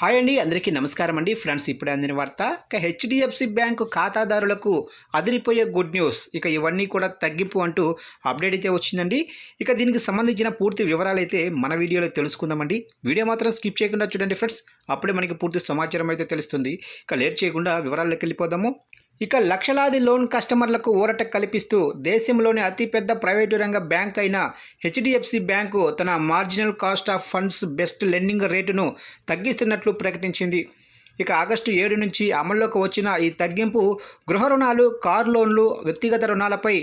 Hi అండి అందరికీ నమస్కారం అండి. ఫ్రెండ్స్ ఇప్పుడే అందిన వార్త ఇక హెచ్డిఎఫ్సి బ్యాంకు ఖాతాదారులకు అదిరిపోయే గుడ్ న్యూస్. ఇక ఇవన్నీ కూడా తగ్గింపు అంటూ అప్డేట్ అయితే వచ్చిందండి. ఇక దీనికి సంబంధించిన పూర్తి వివరాలు అయితే మన వీడియోలో తెలుసుకుందామండి. వీడియో మాత్రం స్కిప్ చేయకుండా చూడండి ఫ్రెండ్స్. అప్పుడే మనకి పూర్తి సమాచారం అయితే తెలుస్తుంది. ఇక లేట్ చేయకుండా వివరాల్లోకి వెళ్ళిపోదాము. ఇక లక్షలాది లోన్ కస్టమర్లకు ఊరట కల్పిస్తూ దేశంలోని అతిపెద్ద ప్రైవేటు రంగ బ్యాంక్ అయిన హెచ్డిఎఫ్సి బ్యాంకు తన marginal cost of funds best lending రేటును తగ్గిస్తున్నట్లు ప్రకటించింది. ఇక ఆగస్టు ఏడు నుంచి అమల్లోకి వచ్చిన ఈ తగ్గింపు గృహ రుణాలు కారు లోన్లు వ్యక్తిగత రుణాలపై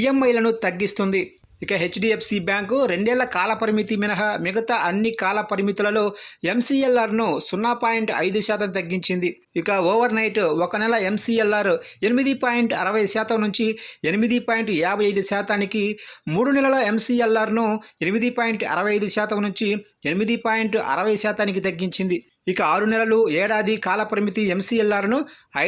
ఈఎంఐలను తగ్గిస్తుంది. ఇక హెచ్డిఎఫ్సి బ్యాంకు రెండేళ్ళ కాల పరిమితి మినహా మిగతా అన్ని కాల పరిమితులలో ఎంసీఎల్ఆర్ను సున్నా పాయింట్ ఐదు శాతం తగ్గించింది. ఇక ఓవర్ నైట్ ఒక నెల ఎంసీఎల్ఆర్ ఎనిమిది పాయింట్ అరవై శాతం నుంచి ఎనిమిది పాయింట్ యాభై ఐదు శాతానికి మూడు నెలల ఎంసీఎల్ఆర్ను ఎనిమిది పాయింట్ అరవై ఐదు శాతం నుంచి ఎనిమిది పాయింట్ అరవై శాతానికి తగ్గించింది. ఇక ఆరు నెలలు ఏడాది కాలపరిమితి ఎంసీఎల్ఆర్ను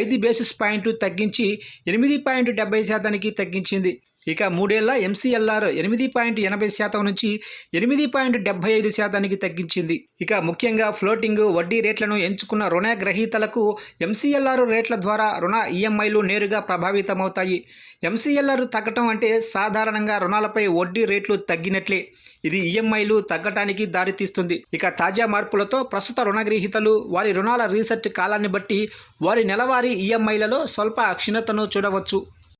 ఐదు బేసిస్ పాయింట్లు తగ్గించి ఎనిమిది పాయింట్ డెబ్బై శాతానికి తగ్గించింది. ఇక మూడేళ్ళ ఎంసీఎల్ఆర్ ఎనిమిది పాయింట్ ఎనభై శాతం నుంచి ఎనిమిది పాయింట్ డెబ్బై ఐదు శాతానికి తగ్గించింది. ఇక ముఖ్యంగా ఫ్లోటింగ్ వడ్డీ రేట్లను ఎంచుకున్న రుణ గ్రహీతలకు ఎంసీఎల్ఆర్ రేట్ల ద్వారా రుణ ఈఎంఐలు నేరుగా ప్రభావితమవుతాయి. ఎంసీఎల్ఆర్ తగ్గటం అంటే సాధారణంగా రుణాలపై వడ్డీ రేట్లు తగ్గినట్లే. ఇది ఈఎంఐలు తగ్గటానికి దారితీస్తుంది. ఇక తాజా మార్పులతో ప్రస్తుత రుణగ్రహీతలు వారి రుణాల రీసెట్ కాలాన్ని బట్టి వారి నెలవారీ ఈఎంఐలలో స్వల్ప క్షీణతను చూడవచ్చు.